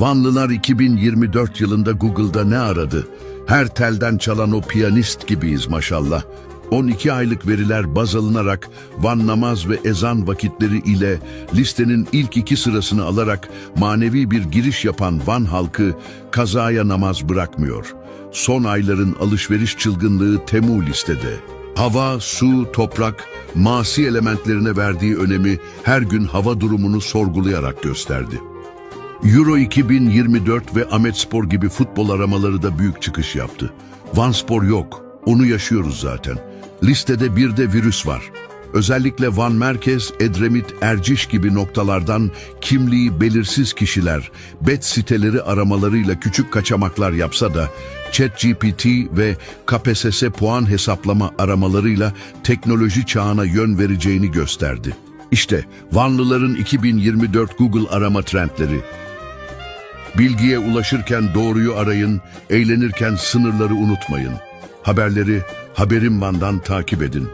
Vanlılar 2024 yılında Google'da ne aradı? Her telden çalan o piyanist gibiyiz maşallah. 12 aylık veriler baz alınarak Van namaz ve ezan vakitleri ile listenin ilk iki sırasını alarak manevi bir giriş yapan Van halkı kazaya namaz bırakmıyor. Son ayların alışveriş çılgınlığı temu listede. Hava, su, toprak, masi elementlerine verdiği önemi her gün hava durumunu sorgulayarak gösterdi. Euro 2024 ve Ahmetspor gibi futbol aramaları da büyük çıkış yaptı. Vanspor yok, onu yaşıyoruz zaten. Listede bir de virüs var. Özellikle Van Merkez, Edremit, Erciş gibi noktalardan kimliği belirsiz kişiler, bet siteleri aramalarıyla küçük kaçamaklar yapsa da ChatGPT ve KPSS puan hesaplama aramalarıyla teknoloji çağına yön vereceğini gösterdi. İşte Vanlıların 2024 Google arama trendleri. Bilgiye ulaşırken doğruyu arayın, eğlenirken sınırları unutmayın. Haberleri Haberim Van'dan takip edin.